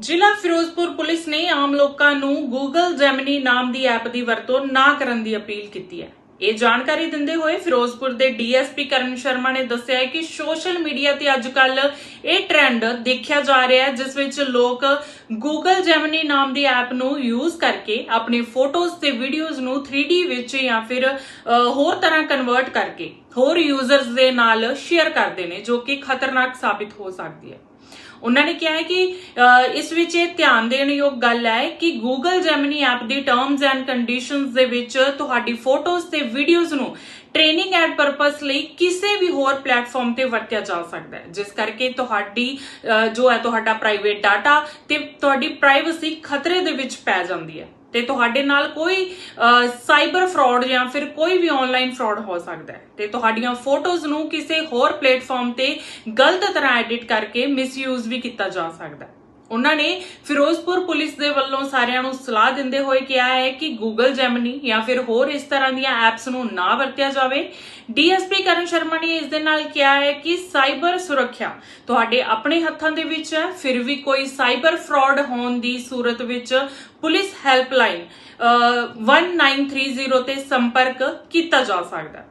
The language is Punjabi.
ਜ਼ਿਲ੍ਹਾ ਫਿਰੋਜ਼ਪੁਰ ਪੁਲਿਸ ਨੇ ਆਮ ਲੋਕਾਂ ਨੂੰ Google Gemini ਨਾਮ ਦੀ ਐਪ ਦੀ ਵਰਤੋਂ ਨਾ ਕਰਨ ਦੀ ਅਪੀਲ ਕੀਤੀ ਹੈ। ਇਹ ਜਾਣਕਾਰੀ ਦਿੰਦੇ ਹੋਏ ਫਿਰੋਜ਼ਪੁਰ ਦੇ ਡੀਐਸਪੀ ਕਰਨ ਸ਼ਰਮਾ ਨੇ ਦੱਸਿਆ ਹੈ ਕਿ ਸੋਸ਼ਲ ਮੀਡੀਆ ਤੇ ਅੱਜਕੱਲ ਇਹ ਟ੍ਰੈਂਡ ਦੇਖਿਆ ਜਾ ਰਿਹਾ ਹੈ, ਜਿਸ ਵਿੱਚ ਲੋਕ Google Gemini ਨਾਮ ਦੀ ਐਪ ਨੂੰ ਯੂਜ਼ ਕਰਕੇ ਆਪਣੇ ਫੋਟੋਜ਼ ਤੇ ਵੀਡੀਓਜ਼ ਨੂੰ 3D ਵਿੱਚ ਜਾਂ ਫਿਰ ਹੋਰ ਤਰ੍ਹਾਂ ਕਨਵਰਟ ਕਰਕੇ ਹੋਰ ਯੂਜ਼ਰਸ ਦੇ ਨਾਲ ਸ਼ੇਅਰ ਕਰਦੇ ਨੇ, ਜੋ ਕਿ ਖਤਰਨਾਕ ਸਾਬਿਤ ਹੋ ਸਕਦੀ ਹੈ। ਉਹਨਾਂ ਨੇ ਕਿਹਾ ਹੈ ਕਿ ਇਸ ਵਿੱਚ ਇਹ ਧਿਆਨ ਦੇਣ ਯੋਗ ਗੱਲ ਹੈ ਕਿ Google Gemini ਐਪ ਦੀ ਟਰਮਸ ਐਂਡ ਕੰਡੀਸ਼ਨਸ ਦੇ ਵਿੱਚ ਤੁਹਾਡੀ ਫੋਟੋਜ਼ ਤੇ ਵੀਡੀਓਜ਼ ਨੂੰ ਟ੍ਰੇਨਿੰਗ ਐਡ ਪਰਪਸ ਲਈ ਕਿਸੇ ਵੀ ਹੋਰ ਪਲੇਟਫਾਰਮ ਤੇ ਵਰਤਿਆ ਜਾ ਸਕਦਾ ਹੈ। ਜਿਸ ਕਰਕੇ ਤੁਹਾਡੀ ਜੋ ਹੈ ਤੁਹਾਡਾ ਪ੍ਰਾਈਵੇਟ ਡਾਟਾ ਤੇ ਤੁਹਾਡੀ ਪ੍ਰਾਈਵੇਸੀ ਖਤਰੇ ਦੇ ਵਿੱਚ ਪੈ ਜਾਂਦੀ ਹੈ। ਤੇ ਤੁਹਾਡੇ ਨਾਲ ਕੋਈ ਸਾਈਬਰ ਫਰਾਡ ਜਾਂ ਫਿਰ ਕੋਈ ਵੀ ਆਨਲਾਈਨ ਫਰਾਡ ਹੋ ਸਕਦਾ ਹੈ। ਤੇ ਤੁਹਾਡੀਆਂ ਫੋਟੋਜ਼ ਨੂੰ ਕਿਸੇ ਹੋਰ ਪਲੇਟਫਾਰਮ ਤੇ ਗਲਤ ਤਰ੍ਹਾਂ ਐਡਿਟ ਕਰਕੇ ਮਿਸਯੂਜ਼ ਵੀ ਕੀਤਾ ਜਾ ਸਕਦਾ ਹੈ। ਉਹਨਾਂ ਨੇ ਫਿਰੋਜ਼ਪੁਰ ਪੁਲਿਸ ਦੇ ਵੱਲੋਂ ਸਾਰਿਆਂ ਨੂੰ ਸਲਾਹ ਦਿੰਦੇ ਹੋਏ ਕਿਹਾ ਹੈ ਕਿ Google Gemini ਜਾਂ ਫਿਰ ਹੋਰ ਇਸ ਤਰ੍ਹਾਂ ਦੀਆਂ ਐਪਸ ਨੂੰ ਨਾ ਵਰਤਿਆ ਜਾਵੇ। ਡੀਐਸਪੀ ਕਰਨ ਸ਼ਰਮਾ ਨੇ ਇਸ ਦੇ ਨਾਲ ਕਿਹਾ ਹੈ ਕਿ ਸਾਈਬਰ ਸੁਰੱਖਿਆ ਤੁਹਾਡੇ ਆਪਣੇ ਹੱਥਾਂ ਦੇ ਵਿੱਚ ਹੈ, ਫਿਰ ਵੀ ਕੋਈ ਸਾਈਬਰ ਫਰਾਡ ਹੋਣ ਦੀ ਸੂਰਤ ਵਿੱਚ ਪੁਲਿਸ ਹੈਲਪਲਾਈਨ 1930 ਤੇ ਸੰਪਰਕ ਕੀਤਾ ਜਾ ਸਕਦਾ ਹੈ।